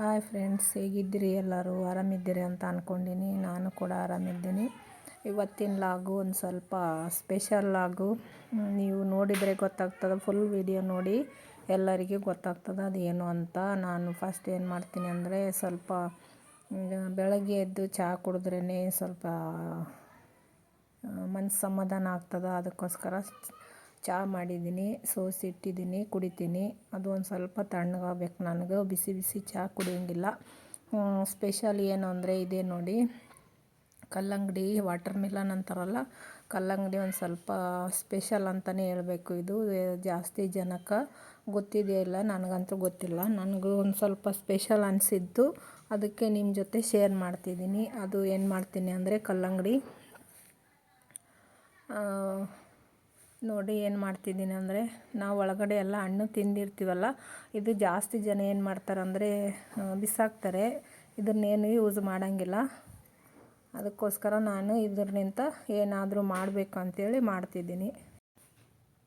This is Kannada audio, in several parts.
ಹಾಯ್ ಫ್ರೆಂಡ್ಸ್, ಹೇಗಿದ್ದೀರಿ ಎಲ್ಲರೂ? ಆರಾಮಿದ್ದೀರಿ ಅಂತ ಅಂದ್ಕೊಂಡಿನಿ ನಾನು ಕೂಡ ಆರಾಮಿದ್ದೀನಿ. ಇವತ್ತಿನ ಲಾಗು ಒಂದು ಸ್ವಲ್ಪ ಸ್ಪೆಷಲ್ ಲಾಗು. ನೀವು ನೋಡಿದರೆ ಗೊತ್ತಾಗ್ತದೆ, ಫುಲ್ ವಿಡಿಯೋ ನೋಡಿ ಎಲ್ಲರಿಗೂ ಗೊತ್ತಾಗ್ತದೆ ಅದು ಏನು ಅಂತ. ನಾನು ಫಸ್ಟ್ ಏನು ಮಾಡ್ತೀನಿ ಅಂದರೆ ಸ್ವಲ್ಪ ಬೆಳಗ್ಗೆ ಎದ್ದು ಚಹಾ ಕುಡಿದ್ರೇ ಸ್ವಲ್ಪ ಮನಸ್ಸು ಸಮಾಧಾನ ಆಗ್ತದೆ. ಅದಕ್ಕೋಸ್ಕರ ಚಹಾ ಮಾಡಿದ್ದೀನಿ, ಸೋಸಿ ಇಟ್ಟಿದ್ದೀನಿ, ಕುಡಿತೀನಿ. ಅದು ಒಂದು ಸ್ವಲ್ಪ ತಣ್ಣಗಾಗ್ಬೇಕು ನನಗೆ. ಬಿಸಿ ಬಿಸಿ ಚಹಾ ಕುಡಿಯೋಂಗಿಲ್ಲ. ಸ್ಪೆಷಲ್ ಏನು ಅಂದರೆ ಇದೇ ನೋಡಿ. ಕಲ್ಲಂಗಡಿ ವಾಟರ್ ಮಿಲನ್ ಅಂತಾರಲ್ಲ, ಕಲ್ಲಂಗಡಿ ಒಂದು ಸ್ವಲ್ಪ ಸ್ಪೆಷಲ್ ಅಂತಲೇ ಹೇಳಬೇಕು ಇದು. ಜಾಸ್ತಿ ಜನಕ್ಕೆ ಗೊತ್ತಿದೆಯೋ ಇಲ್ಲ, ನನಗಂತೂ ಗೊತ್ತಿಲ್ಲ. ನನಗೂ ಒಂದು ಸ್ವಲ್ಪ ಸ್ಪೆಷಲ್ ಅನಿಸಿದ್ದು. ಅದಕ್ಕೆ ನಿಮ್ಮ ಜೊತೆ ಶೇರ್ ಮಾಡ್ತಿದ್ದೀನಿ. ಅದು ಏನು ಮಾಡ್ತೀನಿ ಅಂದರೆ ಕಲ್ಲಂಗಡಿ. ನೋಡಿ ಏನು ಮಾಡ್ತಿದ್ದೀನಿ ಅಂದರೆ, ನಾವು ಒಳಗಡೆ ಎಲ್ಲ ಹಣ್ಣು ತಿಂದಿರ್ತೀವಲ್ಲ, ಇದು ಜಾಸ್ತಿ ಜನ ಏನು ಮಾಡ್ತಾರೆ ಅಂದರೆ ಬಿಸಾಕ್ತಾರೆ. ಇದನ್ನೇನು ಯೂಸ್ ಮಾಡೋಂಗಿಲ್ಲ. ಅದಕ್ಕೋಸ್ಕರ ನಾನು ಇದ್ರನಿಂತ ಏನಾದರೂ ಮಾಡಬೇಕು ಅಂಥೇಳಿ ಮಾಡ್ತಿದ್ದೀನಿ.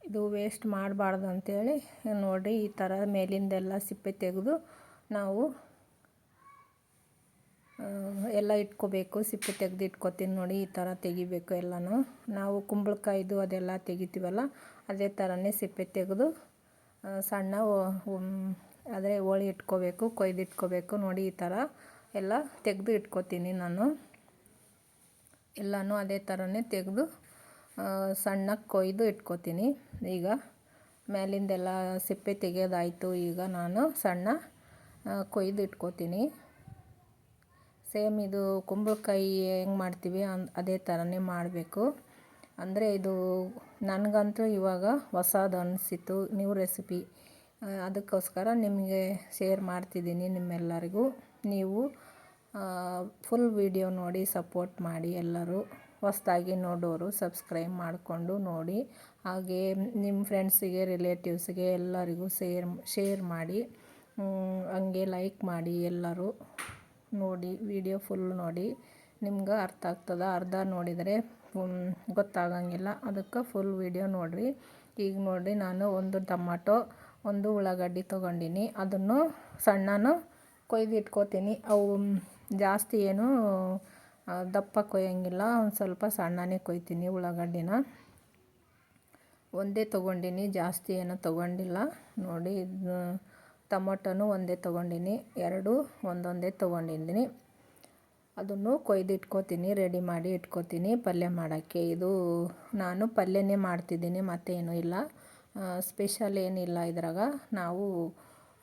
ಇದು ವೇಸ್ಟ್ ಮಾಡಬಾರ್ದು ಅಂಥೇಳಿ ನೋಡಿ ಈ ಥರ ಮೇಲಿಂದೆಲ್ಲ ಸಿಪ್ಪೆ ತೆಗೆದು ನಾವು ಎಲ್ಲ ಇಟ್ಕೋಬೇಕು, ಸಿಪ್ಪೆ ತೆಗೆದು ಇಟ್ಕೋತೀನಿ ನೋಡಿ, ಈ ಥರ ತೆಗಿಬೇಕು ಎಲ್ಲನೂ. ನಾವು ಕುಂಬಳಕಾಯ್ದು ಅದೆಲ್ಲ ತೆಗಿತೀವಲ್ಲ, ಅದೇ ಥರನೇ ಸಿಪ್ಪೆ ತೆಗೆದು ಸಣ್ಣ ಆದರೆ ಹೋಳಿ ಇಟ್ಕೋಬೇಕು, ಕೊಯ್ದು ಇಟ್ಕೋಬೇಕು ನೋಡಿ, ಈ ಥರ ಎಲ್ಲ ತೆಗೆದು ಇಟ್ಕೋತೀನಿ ನಾನು. ಎಲ್ಲನೂ ಅದೇ ಥರನೇ ತೆಗೆದು ಸಣ್ಣ ಕೊಯ್ದು ಇಟ್ಕೋತೀನಿ. ಈಗ ಮೇಲಿಂದೆಲ್ಲ ಸಿಪ್ಪೆ ತೆಗೆಯೋದಾಯಿತು, ಈಗ ನಾನು ಸಣ್ಣ ಕೊಯ್ದು ಇಟ್ಕೋತೀನಿ. ಸೇಮ್ ಇದು ಕುಂಬಳಕಾಯಿ ಹೆಂಗೆ ಮಾಡ್ತೀವಿ ಅನ್, ಅದೇ ಥರನೇ ಮಾಡಬೇಕು. ಅಂದರೆ ಇದು ನನಗಂತೂ ಇವಾಗ ಹೊಸದು ಅನಿಸಿತು ನ್ಯೂ ರೆಸಿಪಿ ಅದಕ್ಕೋಸ್ಕರ ನಿಮಗೆ ಶೇರ್ ಮಾಡ್ತಿದ್ದೀನಿ ನಿಮ್ಮೆಲ್ಲರಿಗೂ. ನೀವು ಫುಲ್ ವಿಡಿಯೋ ನೋಡಿ ಸಪೋರ್ಟ್ ಮಾಡಿ ಎಲ್ಲರೂ. ಹೊಸ್ದಾಗಿ ನೋಡೋರು ಸಬ್ಸ್ಕ್ರೈಬ್ ಮಾಡಿಕೊಂಡು ನೋಡಿ. ಹಾಗೆ ನಿಮ್ಮ ಫ್ರೆಂಡ್ಸಿಗೆ ರಿಲೇಟಿವ್ಸ್ಗೆ ಎಲ್ಲರಿಗೂ ಶೇರ್ ಶೇರ್ ಮಾಡಿ. ಹಂಗೆ ಲೈಕ್ ಮಾಡಿ ಎಲ್ಲರೂ. ನೋಡಿ ವಿಡಿಯೋ ಫುಲ್ ನೋಡಿ. ನಿಮ್ಗೆ ಅರ್ಥ ಆಗ್ತದೆ? ಅರ್ಧ ನೋಡಿದರೆ ಗೊತ್ತಾಗಂಗಿಲ್ಲ. ಅದಕ್ಕೆ ಫುಲ್ ವಿಡಿಯೋ ನೋಡಿರಿ. ಈಗ ನೋಡಿರಿ, ನಾನು ಒಂದು ಟಮಾಟೊ ಒಂದು ಉಳ್ಳಾಗಡ್ಡಿ ತೊಗೊಂಡಿನಿ. ಅದನ್ನು ಸಣ್ಣನು ಕೊಯ್ದು ಇಟ್ಕೋತೀನಿ. ಅವು ಜಾಸ್ತಿ ಏನು ದಪ್ಪ ಕೊಯ್ಯಂಗಿಲ್ಲ. ಒಂದು ಸ್ವಲ್ಪ ಸಣ್ಣನೇ ಕೊಯ್ತೀನಿ ಉಳ್ಳಾಗಡ್ಡಿನ. ಒಂದೇ ತೊಗೊಂಡಿನಿ, ಜಾಸ್ತಿ ಏನು ತೊಗೊಂಡಿಲ್ಲ. ನೋಡಿ ಟೊಮೊಟೊನು ಒಂದೇ ತೊಗೊಂಡಿನಿ, ಎರಡು ಒಂದೊಂದೇ ತೊಗೊಂಡಿದ್ದೀನಿ ಅದನ್ನು ಕೊಯ್ದು ಇಟ್ಕೋತೀನಿ ರೆಡಿ ಮಾಡಿ ಇಟ್ಕೋತೀನಿ ಪಲ್ಯ ಮಾಡೋಕ್ಕೆ. ಇದು ನಾನು ಪಲ್ಯನೇ ಮಾಡ್ತಿದ್ದೀನಿ, ಮತ್ತೇನು ಇಲ್ಲ. ಸ್ಪೆಷಲ್ ಏನಿಲ್ಲ ಇದ್ರಾಗ. ನಾವು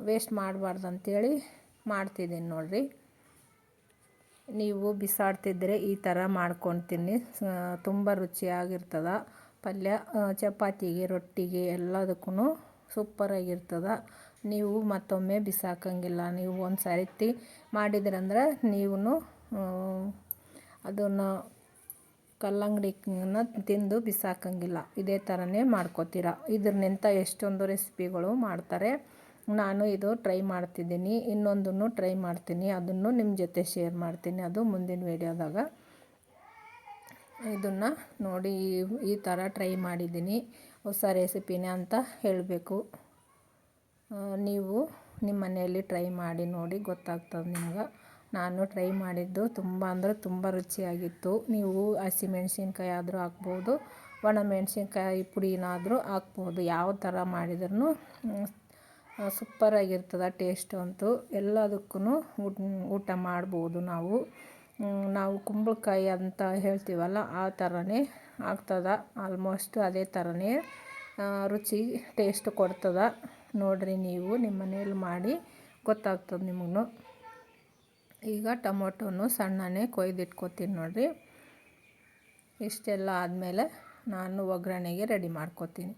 ವೇಸ್ಟ್ ಮಾಡಬಾರ್ದು ಅಂಥೇಳಿ ಮಾಡ್ತಿದ್ದೀನಿ ನೋಡಿರಿ. ನೀವು ಬಿಸಾಡ್ತಿದ್ರೆ ಈ ಥರ ಮಾಡ್ಕೊತೀನಿ. ತುಂಬ ರುಚಿಯಾಗಿರ್ತದೆ. ಪಲ್ಯ ಚಪಾತಿಗೆ, ರೊಟ್ಟಿಗೆ ಎಲ್ಲದಕ್ಕೂ ಸೂಪರಾಗಿರ್ತದೆ. ನೀವು ಮತ್ತೊಮ್ಮೆ ಬಿಸಾಕಂಗಿಲ್ಲ. ನೀವು ಒಂದು ಸರ್ತಿ ಮಾಡಿದ್ರಂದ್ರೆ ನೀವು ಅದನ್ನು ಕಲ್ಲಂಗಡಿನ ತಿಂದು ಬಿಸಾಕಂಗಿಲ್ಲ. ಇದೇ ಥರನೇ ಮಾಡ್ಕೋತೀರ. ಇದ್ರನಿಂತ ಎಷ್ಟೊಂದು ರೆಸಿಪಿಗಳು ಮಾಡ್ತಾರೆ. ನಾನು ಇದು ಟ್ರೈ ಮಾಡ್ತಿದ್ದೀನಿ. ಇನ್ನೊಂದನ್ನು ಟ್ರೈ ಮಾಡ್ತೀನಿ. ಅದನ್ನು ನಿಮ್ಮ ಜೊತೆ ಶೇರ್ ಮಾಡ್ತೀನಿ. ಅದು ಮುಂದಿನ ವೀಡಿಯೋದಾಗ. ಇದನ್ನು ನೋಡಿ ಈ ಥರ ಟ್ರೈ ಮಾಡಿದ್ದೀನಿ. ಹೊಸ ರೆಸಿಪಿನೇ ಅಂತ ಹೇಳಬೇಕು. ನೀವು ನಿಮ್ಮ ಮನೆಯಲ್ಲಿ ಟ್ರೈ ಮಾಡಿ ನೋಡಿ ಗೊತ್ತಾಗ್ತದೆ ನಿಮ್ಗೆ. ನಾನು ಟ್ರೈ ಮಾಡಿದ್ದು ತುಂಬ ಅಂದರೆ ತುಂಬ ರುಚಿಯಾಗಿತ್ತು. ನೀವು ಹಸಿಮೆಣ್ಸಿನ್ಕಾಯಿ ಆದರೂ ಹಾಕ್ಬೋದು, ಒಣ ಮೆಣಸಿನ್ಕಾಯಿ ಪುಡಿನಾದರೂ ಹಾಕ್ಬೋದು. ಯಾವ ಥರ ಮಾಡಿದ್ರೂ ಸೂಪರಾಗಿರ್ತದೆ ಟೇಸ್ಟ್ ಅಂತೂ. ಎಲ್ಲದಕ್ಕೂ ಊಟ ಮಾಡ್ಬೋದು ನಾವು. ನಾವು ಕುಂಬಳಕಾಯಿ ಅಂತ ಹೇಳ್ತೀವಲ್ಲ, ಆ ಥರನೇ ಆಗ್ತದೆ. ಆಲ್ಮೋಸ್ಟ್ ಅದೇ ಥರನೇ ರುಚಿ ಟೇಸ್ಟ್ ಕೊಡ್ತದೆ. ನೋಡಿರಿ ನೀವು, ನಿಮ್ಮ ಮನೇಲಿ ಮಾಡಿ ಗೊತ್ತಾಗ್ತದೆ ನಿಮಗೂ ಈಗ ಟೊಮೊಟೊನು ಸಣ್ಣನೇ ಕೊಯ್ದಿಟ್ಕೋತೀನಿ ನೋಡಿರಿ. ಇಷ್ಟೆಲ್ಲ ಆದಮೇಲೆ ನಾನು ಒಗ್ಗರಣೆಗೆ ರೆಡಿ ಮಾಡ್ಕೋತೀನಿ.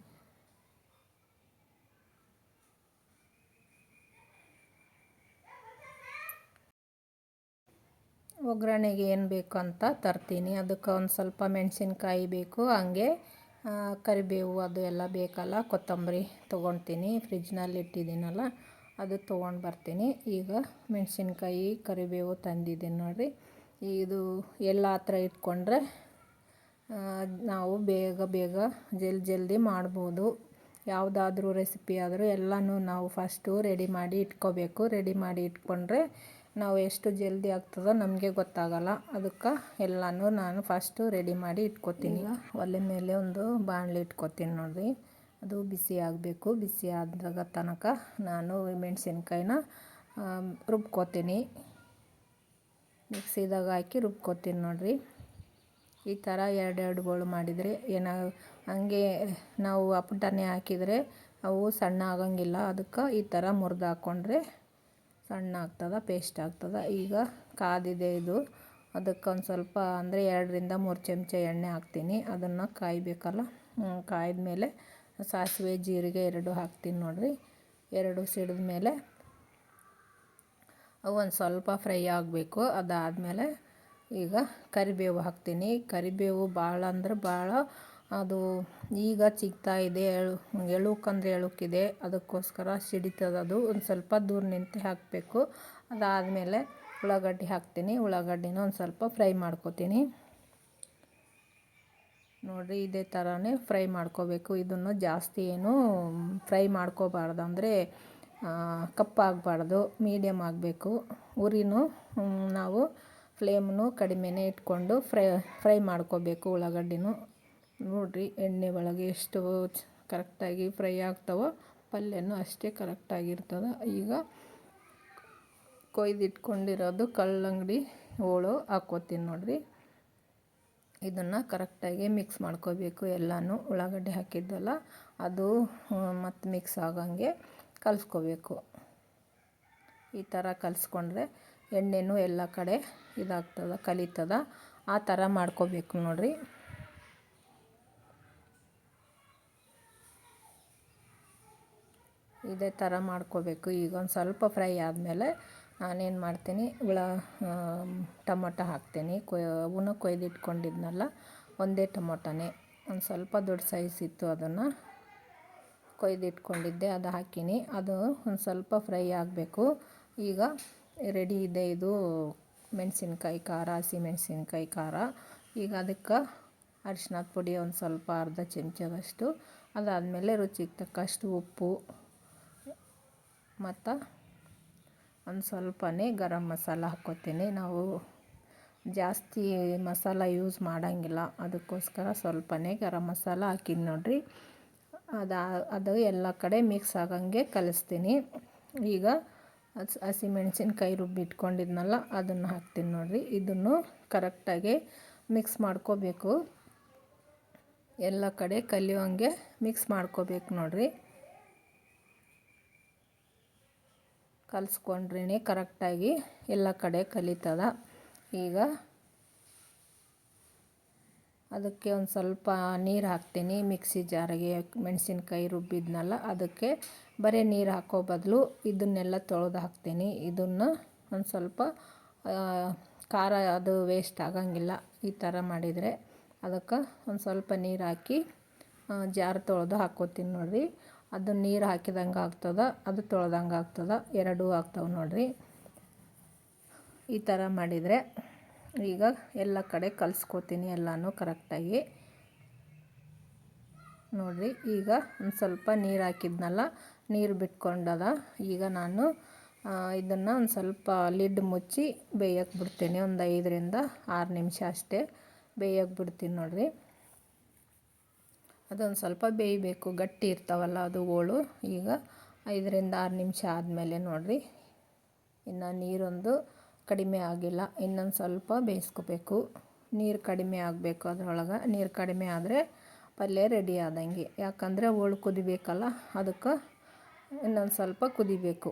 ಒಗ್ಗರಣೆಗೆ ಏನು ಬೇಕು ಅಂತ ತರ್ತೀನಿ. ಅದಕ್ಕೆ ಒಂದು ಸ್ವಲ್ಪ ಮೆಣಸಿನ್ಕಾಯಿ ಬೇಕು, ಹಂಗೆ ಕರಿಬೇವು ಅದು ಎಲ್ಲ ಬೇಕಲ್ಲ, ಕೊತ್ತಂಬರಿ ತೊಗೊಳ್ತೀನಿ ಫ್ರಿಜ್ನಲ್ಲಿ ಇಟ್ಟಿದ್ದೀನಲ್ಲ, ಅದು ತೊಗೊಂಡು ಬರ್ತೀನಿ. ಈಗ ಮೆಣಸಿನ್ಕಾಯಿ, ಕರಿಬೇವು ತಂದಿದ್ದೀನಿ ನೋಡಿರಿ. ಇದು ಎಲ್ಲ ಹತ್ರ ಇಟ್ಕೊಂಡ್ರೆ ನಾವು ಬೇಗ ಬೇಗ ಜಲ್ ಜಲ್ದಿ ಮಾಡ್ಬೋದು. ಯಾವುದಾದ್ರೂ ರೆಸಿಪಿ ಆದರೂ ಎಲ್ಲನೂ ನಾವು ಫಸ್ಟು ರೆಡಿ ಮಾಡಿ ಇಟ್ಕೋಬೇಕು. ರೆಡಿ ಮಾಡಿ ಇಟ್ಕೊಂಡ್ರೆ ನಾವು ಎಷ್ಟು ಜಲ್ದಿ ಆಗ್ತದೋ ನಮಗೆ ಗೊತ್ತಾಗಲ್ಲ. ಅದಕ್ಕೆ ಎಲ್ಲನೂ ನಾನು ಫಸ್ಟು ರೆಡಿ ಮಾಡಿ ಇಟ್ಕೊತೀನಿ. ಒಲೆ ಮೇಲೆ ಒಂದು ಬಾಣಲಿ ಇಟ್ಕೋತೀನಿ ನೋಡಿರಿ. ಅದು ಬಿಸಿ ಆಗಬೇಕು. ಬಿಸಿ ಆದಾಗ ತನಕ ನಾನು ಮೆಣಸಿನ್ಕಾಯಿನ ರುಬ್ಕೋತೀನಿ. ಮಿಕ್ಸಿದಾಗ ಹಾಕಿ ರುಬ್ಕೋತೀನಿ ನೋಡಿರಿ. ಈ ಥರ ಎರಡೆರಡು ಗೋಳು ಮಾಡಿದರೆ ಏನೋ ಹಂಗೆ ನಾವು ಅಪ್ಪಟನೆ ಹಾಕಿದರೆ ಅವು ಸಣ್ಣ ಆಗಂಗಿಲ್ಲ. ಅದಕ್ಕೆ ಈ ಥರ ಮುರಿದು ಹಾಕ್ಕೊಂಡ್ರೆ ಸಣ್ಣ ಆಗ್ತದೆ ಪೇಸ್ಟ್ ಆಗ್ತದೆ ಈಗ ಕಾದಿದೆ ಇದು. ಅದಕ್ಕೆ ಒಂದು ಸ್ವಲ್ಪ ಅಂದರೆ ಎರಡರಿಂದ ಮೂರು ಚಮಚ ಎಣ್ಣೆ ಹಾಕ್ತೀನಿ. ಅದನ್ನು ಕಾಯಬೇಕಲ್ಲ? ಕಾಯ್ದ ಮೇಲೆ ಸಾಸಿವೆ, ಜೀರಿಗೆ ಎರಡು ಹಾಕ್ತೀನಿ ನೋಡಿರಿ. ಎರಡು ಸಿಡಿದ ಮೇಲೆ ಒಂದು ಸ್ವಲ್ಪ ಫ್ರೈ ಆಗಬೇಕು. ಅದಾದಮೇಲೆ ಈಗ ಕರಿಬೇವು ಹಾಕ್ತೀನಿ. ಕರಿಬೇವು ಭಾಳ ಅಂದ್ರೆ ಭಾಳ ಅದು ಈಗ ಚಿಗ್ತಾ ಇದೆ ಎಳು ಎಳುಕಂದ್ರೆ ಎಳುಕಿದೆ ಅದಕ್ಕೋಸ್ಕರ ಸಿಡಿತದೆ ಅದು ಒಂದು ಸ್ವಲ್ಪ ದೂರ ನಿಂತು ಹಾಕಬೇಕು. ಅದಾದಮೇಲೆ ಉಳ್ಳಾಗಡ್ಡಿ ಹಾಕ್ತೀನಿ. ಉಳ್ಳಾಗಡ್ಡಿನ ಒಂದು ಸ್ವಲ್ಪ ಫ್ರೈ ಮಾಡ್ಕೊತೀನಿ. ನೋಡಿರಿ, ಇದೇ ಥರನೇ ಫ್ರೈ ಮಾಡ್ಕೋಬೇಕು. ಇದನ್ನು ಜಾಸ್ತಿ ಏನು ಫ್ರೈ ಮಾಡ್ಕೋಬಾರ್ದು ಅಂದರೆ ಕಪ್ಪಾಗಬಾರ್ದು ಮೀಡಿಯಮ್ ಆಗಬೇಕು. ಉರಿನೂ ನಾವು ಫ್ಲೇಮ್ನು ಕಡಿಮೆನೇ ಇಟ್ಕೊಂಡು ಫ್ರೈ ಫ್ರೈ ಮಾಡ್ಕೋಬೇಕು ಉಳ್ಳಾಗಡ್ಡಿನೂ. ನೋಡಿರಿ ಎಣ್ಣೆ ಒಳಗೆ ಎಷ್ಟು ಕರೆಕ್ಟಾಗಿ ಫ್ರೈ ಆಗ್ತಾವೋ ಪಲ್ಯನೂ ಅಷ್ಟೇ ಕರೆಕ್ಟಾಗಿರ್ತದೆ. ಈಗ ಕೊಯ್ದಿಟ್ಕೊಂಡಿರೋದು ಕಲ್ಲಂಗಡಿ ಹೋಳು ಹಾಕ್ಕೋತೀನಿ ನೋಡಿರಿ. ಇದನ್ನು ಕರೆಕ್ಟಾಗಿ ಮಿಕ್ಸ್ ಮಾಡ್ಕೋಬೇಕು ಎಲ್ಲನೂ. ಉಳ್ಳಾಗಡ್ಡೆ ಹಾಕಿದ್ದಲ್ಲ ಅದು ಮತ್ತು ಮಿಕ್ಸ್ ಆಗಂಗೆ ಕಲಿಸ್ಕೋಬೇಕು. ಈ ಥರ ಕಲಸ್ಕೊಂಡ್ರೆ ಎಣ್ಣೆನೂ ಎಲ್ಲ ಕಡೆ ಇದಾಗ್ತದೆ, ಕಲಿತದ. ಆ ಥರ ಮಾಡ್ಕೋಬೇಕು ನೋಡಿರಿ. ಇದೇ ಥರ ಮಾಡ್ಕೋಬೇಕು. ಈಗ ಒಂದು ಸ್ವಲ್ಪ ಫ್ರೈ ಆದಮೇಲೆ ನಾನೇನು ಮಾಡ್ತೀನಿ, ಹುಳ ಟೊಮೊಟೊ ಹಾಕ್ತೀನಿ. ಅವನ್ನ ಕೊಯ್ದಿಟ್ಕೊಂಡಿದ್ನಲ್ಲ ಒಂದೇ ಟೊಮೊಟೊನೇ. ಒಂದು ಸ್ವಲ್ಪ ದೊಡ್ಡ ಸೈಜ್ ಇತ್ತು ಅದನ್ನು ಕೊಯ್ದಿಟ್ಕೊಂಡಿದ್ದೆ ಅದು ಹಾಕೀನಿ. ಅದು ಒಂದು ಸ್ವಲ್ಪ ಫ್ರೈ ಆಗಬೇಕು. ಈಗ ರೆಡಿ ಇದೆ ಇದು ಮೆಣಸಿನ್ಕಾಯಿ ಖಾರ, ಹಸಿ ಮೆಣಸಿನ್ಕಾಯಿ ಖಾರ. ಈಗ ಅದಕ್ಕೆ ಅರಿಶಿನದ ಪುಡಿ ಒಂದು ಸ್ವಲ್ಪ, ಅರ್ಧ ಚಮಚದಷ್ಟು. ಅದಾದಮೇಲೆ ರುಚಿಗೆ ತಕ್ಕಷ್ಟು ಉಪ್ಪು. ಮತ್ತು ಒಂದು ಸ್ವಲ್ಪನೇ ಗರಂ ಮಸಾಲ ಹಾಕ್ಕೋತೀನಿ. ನಾವು ಜಾಸ್ತಿ ಮಸಾಲ ಯೂಸ್ ಮಾಡೋಂಗಿಲ್ಲ. ಅದಕ್ಕೋಸ್ಕರ ಸ್ವಲ್ಪನೇ ಗರಂ ಮಸಾಲ ಹಾಕಿನಿ ನೋಡಿರಿ. ಅದು ಅದು ಎಲ್ಲ ಕಡೆ ಮಿಕ್ಸ್ ಆಗಂಗೆ ಕಲಿಸ್ತೀನಿ. ಈಗ ಹಸಿ ಹಸಿಮೆಣ್ಸಿನ್ಕಾಯಿ ರುಬ್ಬಿಟ್ಕೊಂಡಿದ್ನಲ್ಲ ಅದನ್ನು ಹಾಕ್ತೀನಿ ನೋಡಿರಿ. ಇದನ್ನು ಕರೆಕ್ಟಾಗಿ ಮಿಕ್ಸ್ ಮಾಡ್ಕೋಬೇಕು. ಎಲ್ಲ ಕಡೆ ಕಲಿಯೋಂಗೆ ಮಿಕ್ಸ್ ಮಾಡ್ಕೋಬೇಕು ನೋಡಿರಿ. ಕಲಿಸ್ಕೊಂಡ್ರೆ ಕರೆಕ್ಟಾಗಿ ಎಲ್ಲ ಕಡೆ ಕಲಿತದ. ಈಗ ಅದಕ್ಕೆ ಒಂದು ಸ್ವಲ್ಪ ನೀರು ಹಾಕ್ತೀನಿ. ಮಿಕ್ಸಿ ಜಾರಿಗೆ ಮೆಣಸಿನ್ಕಾಯಿ ರುಬ್ಬಿದ್ನಲ್ಲ, ಅದಕ್ಕೆ ಬರೀ ನೀರು ಹಾಕೋ ಬದಲು ಇದನ್ನೆಲ್ಲ ತೊಳೆದು ಹಾಕ್ತೀನಿ. ಇದನ್ನು ಒಂದು ಸ್ವಲ್ಪ ಖಾರ ಅದು ವೇಸ್ಟ್ ಆಗಂಗಿಲ್ಲ ಈ ಥರ ಮಾಡಿದರೆ. ಅದಕ್ಕೆ ಒಂದು ಸ್ವಲ್ಪ ನೀರು ಹಾಕಿ ಜಾರ್ ತೊಳೆದು ಹಾಕೋತೀನಿ ನೋಡಿರಿ. ಅದು ನೀರು ಹಾಕಿದಂಗೆ ಆಗ್ತದೆ, ಅದು ತೊಳೆದಂಗೆ ಆಗ್ತದೆ. ಎರಡೂ ಆಗ್ತವೆ ನೋಡಿರಿ. ಈ ಥರ ಮಾಡಿದರೆ ಈಗ ಎಲ್ಲ ಕಡೆ ಕಲಿಸ್ಕೋತೀನಿ ಎಲ್ಲನೂ ಕರೆಕ್ಟಾಗಿ. ನೋಡಿರಿ, ಈಗ ಒಂದು ಸ್ವಲ್ಪ ನೀರು ಹಾಕಿದ್ನಲ್ಲ, ನೀರು ಬಿಟ್ಕೊಂಡದ. ಈಗ ನಾನು ಇದನ್ನು ಒಂದು ಸ್ವಲ್ಪ ಲಿಡ್ ಮುಚ್ಚಿ ಬೇಯಕ್ಕೆ ಬಿಡ್ತೀನಿ, ಒಂದು ಐದರಿಂದ ಆರು ನಿಮಿಷ ಅಷ್ಟೇ ಬೇಯಕ್ಕೆ ಬಿಡ್ತೀನಿ ನೋಡಿರಿ. ಅದೊಂದು ಸ್ವಲ್ಪ ಬೇಯಬೇಕು, ಗಟ್ಟಿ ಇರ್ತಾವಲ್ಲ ಅದು ಹೋಳು ಈಗ ಐದರಿಂದ ಆರು ನಿಮಿಷ ಆದಮೇಲೆ ನೋಡಿರಿ. ಇನ್ನು ನೀರೊಂದು ಕಡಿಮೆ ಆಗಿಲ್ಲ, ಇನ್ನೊಂದು ಸ್ವಲ್ಪ ಬೇಯಿಸ್ಕೋಬೇಕು. ನೀರು ಕಡಿಮೆ ಆಗಬೇಕು ಅದರೊಳಗೆ. ನೀರು ಕಡಿಮೆ ಆದರೆ ಪಲ್ಯ ರೆಡಿ ಆದಂಗೆ. ಯಾಕಂದರೆ ಹೋಳು ಕುದಿಬೇಕಲ್ಲ, ಅದಕ್ಕೆ ಇನ್ನೊಂದು ಸ್ವಲ್ಪ ಕುದಿಬೇಕು.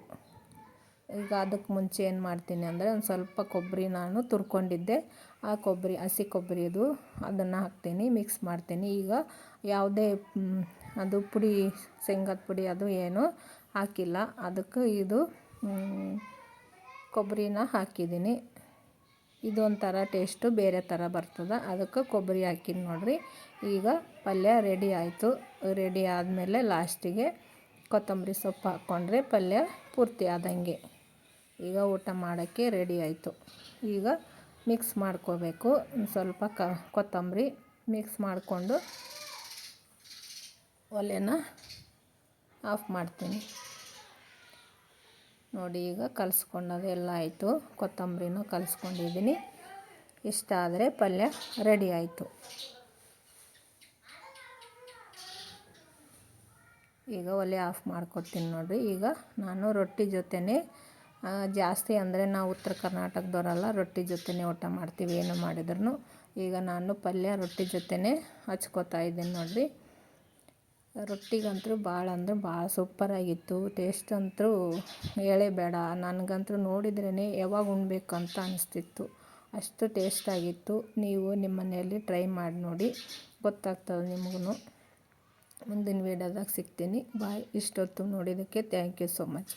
ಈಗ ಅದಕ್ಕೆ ಮುಂಚೆ ಏನು ಮಾಡ್ತೀನಿ ಅಂದರೆ ಒಂದು ಸ್ವಲ್ಪ ಕೊಬ್ಬರಿ ನಾನು ತುರ್ಕೊಂಡಿದ್ದೆ. ಆ ಕೊಬ್ಬರಿ ಹಸಿ ಕೊಬ್ಬರಿ ಅದು, ಅದನ್ನು ಹಾಕ್ತೀನಿ ಮಿಕ್ಸ್ ಮಾಡ್ತೀನಿ. ಈಗ ಯಾವುದೇ ಅದು ಪುಡಿ, ಶೇಂಗದ ಪುಡಿ ಅದು ಏನು ಹಾಕಿಲ್ಲ. ಅದಕ್ಕೆ ಇದು ಕೊಬ್ಬರಿನ ಹಾಕಿದ್ದೀನಿ. ಇದು ಒಂಥರ ಟೇಸ್ಟು ಬೇರೆ ಥರ ಬರ್ತದೆ. ಅದಕ್ಕೆ ಕೊಬ್ಬರಿ ಹಾಕಿನಿ ನೋಡಿರಿ. ಈಗ ಪಲ್ಯ ರೆಡಿ ಆಯಿತು. ರೆಡಿ ಆದಮೇಲೆ ಲಾಸ್ಟಿಗೆ ಕೊತ್ತಂಬರಿ ಸೊಪ್ಪು ಹಾಕ್ಕೊಂಡ್ರೆ ಪಲ್ಯ ಪೂರ್ತಿ ಆದಂಗೆ. ಈಗ ಊಟ ಮಾಡೋಕ್ಕೆ ರೆಡಿ ಆಯಿತು. ಈಗ ಮಿಕ್ಸ್ ಮಾಡ್ಕೋಬೇಕು. ಸ್ವಲ್ಪ ಕ, ಕೊತ್ತಂಬರಿ ಮಿಕ್ಸ್ ಮಾಡಿಕೊಂಡು ಒಲೆನ ಆಫ್ ಮಾಡ್ತೀನಿ. ನೋಡಿ ಈಗ ಕಲಿಸ್ಕೊಂಡದೆಲ್ಲ ಆಯಿತು. ಕೊತ್ತಂಬರಿನೂ ಕಲಿಸ್ಕೊಂಡಿದ್ದೀನಿ. ಇಷ್ಟ ಆದರೆ ಪಲ್ಯ ರೆಡಿ ಆಯಿತು. ಈಗ ಒಲೆ ಆಫ್ ಮಾಡ್ಕೊತೀನಿ ನೋಡಿರಿ. ಈಗ ನಾನು ರೊಟ್ಟಿ ಜೊತೆನೇ ಜಾಸ್ತಿ ಅಂದರೆ ನಾವು ಉತ್ತರ ಕರ್ನಾಟಕದವರೆಲ್ಲ, ರೊಟ್ಟಿ ಜೊತೆನೇ ಊಟ ಮಾಡ್ತೀವಿ, ಏನು ಮಾಡಿದ್ರು ಈಗ ನಾನು ಪಲ್ಯ, ರೊಟ್ಟಿ ಜೊತೆನೇ ಹಚ್ಕೋತಾ ಇದ್ದೀನಿ ನೋಡಿರಿ. ರೊಟ್ಟಿಗಂತೂ ಭಾಳ ಅಂದ್ರೆ ಭಾಳ ಸೂಪರಾಗಿತ್ತು ಟೇಸ್ಟ್ ಅಂತೂ ಹೇಳೇ ಬೇಡ. ನನಗಂತೂ ನೋಡಿದ್ರೇ ಯಾವಾಗ ಉಣ್ಬೇಕಂತ ಅನಿಸ್ತಿತ್ತು. ಅಷ್ಟು ಟೇಸ್ಟಾಗಿತ್ತು ನೀವು ನಿಮ್ಮ ಮನೆಯಲ್ಲಿ ಟ್ರೈ ಮಾಡಿ ನೋಡಿ, ಗೊತ್ತಾಗ್ತದೆ ನಿಮಗೂ ಮುಂದಿನ ವೀಡಿಯೋದಾಗ ಸಿಗ್ತೀನಿ. ಬಾಯ್ ಇಷ್ಟೊತ್ತು ನೋಡಿದ್ದಕ್ಕೆ ಥ್ಯಾಂಕ್ ಯು ಸೋ ಮಚ್